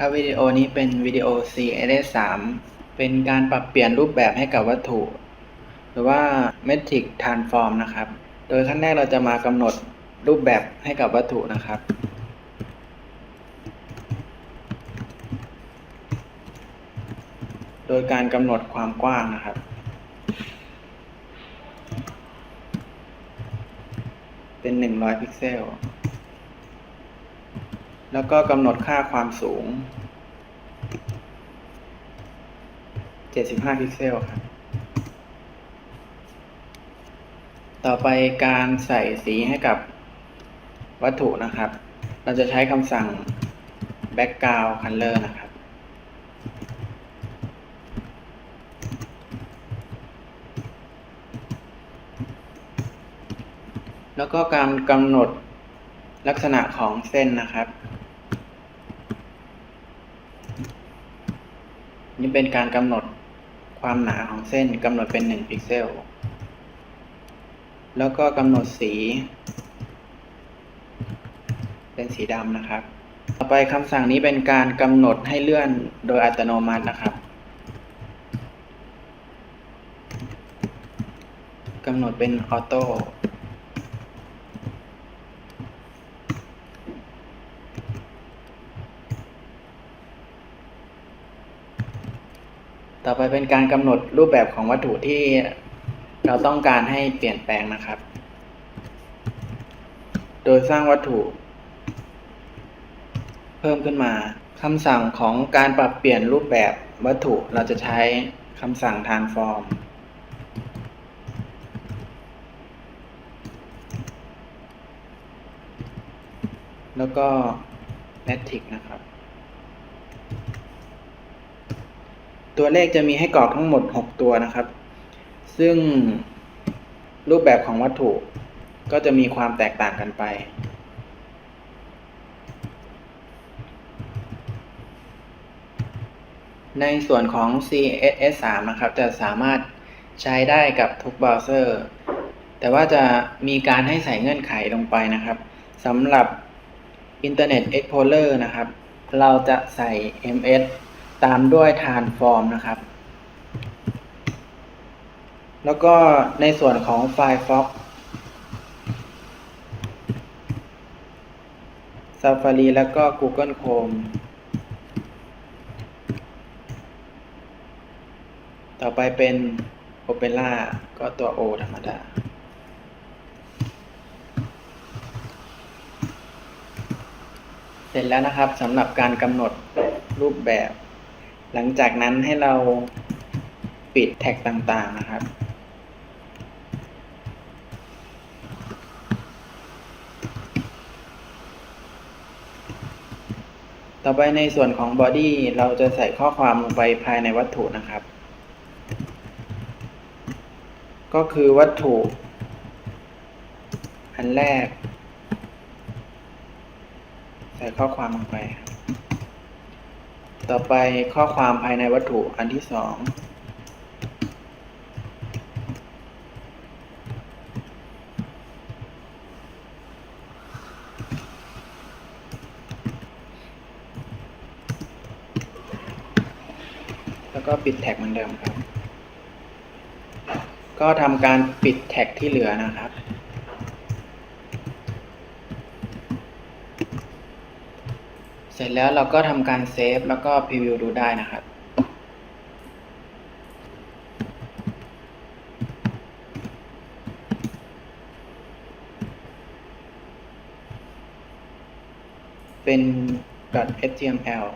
ครับวิดีโอนี้เป็นวิดีโอ CSS 3เป็นการปรับเปลี่ยนรูปแบบให้กับวัตถุ หรือว่า Metric Transform นะครับ โดยขั้นแรกเราจะมากำหนดรูปแบบให้กับวัตถุนะครับ โดยการกำหนดความกว้างนะครับเป็น 100 พิกเซล แล้วก็กำหนดค่าความสูง 75 พิกเซลครับ ต่อไปการใส่สีให้กับวัตถุนะครับ เราจะใช้คำสั่ง background color นะครับ แล้วก็การกำหนดลักษณะของเส้นนะครับ นี่เป็นการกำหนดความหนาของเส้นกำหนดเป็น 1 พิกเซล แล้วก็กำหนดสี เป็นสีดำนะครับ ต่อไปคำสั่งนี้เป็นการกำหนดให้เลื่อนโดยอัตโนมัตินะครับกำหนดเป็นออโต้ ต่อไปเป็นการกำหนดรูปแบบของวัตถุที่เราต้องการให้เปลี่ยนแปลงนะครับ โดยสร้างวัตถุ เพิ่มขึ้นมาคำสั่งของการปรับเปลี่ยนรูปแบบวัตถุเราจะใช้คำสั่ง transform แล้วก็ matrix นะครับ ตัวเลขจะมีให้กรอกทั้งหมด 6 ตัวนะครับ ซึ่งรูปแบบของวัตถุก็จะมีความแตกต่างกันไป ในส่วนของ CSS 3นะครับ จะสามารถใช้ได้กับทุกเบราว์เซอร์ แต่ว่าจะมีการให้ใส่เงื่อนไขลงไปนะครับสำหรับ Internet Explorer นะครับ เราจะใส่ ms ตามด้วย transform นะครับ แล้วก็ในส่วนของ Firefox Safari แล้วก็ Google Chrome ต่อไปเป็น Opera ก็ตัว O ธรรมดา เสร็จแล้วนะครับสำหรับการกำหนดรูปแบบ หลังจากนั้นให้เราปิดแท็กต่างๆนะครับ ต่อไปในส่วนของ body เราจะใส่ข้อความลงไปภายในวัตถุนะครับ ก็คือวัตถุ อันแรก ใส่ข้อความลงไปครับ ต่อไปข้อความภายในวัตถุอันที่สองแล้วก็ปิดแท็กเหมือนเดิมครับ ก็ทำการปิดแท็กที่เหลือนะครับ เสร็จแล้วเราก็ทำการเซฟแล้วก็พรีวิวดูได้นะครับ เป็น .html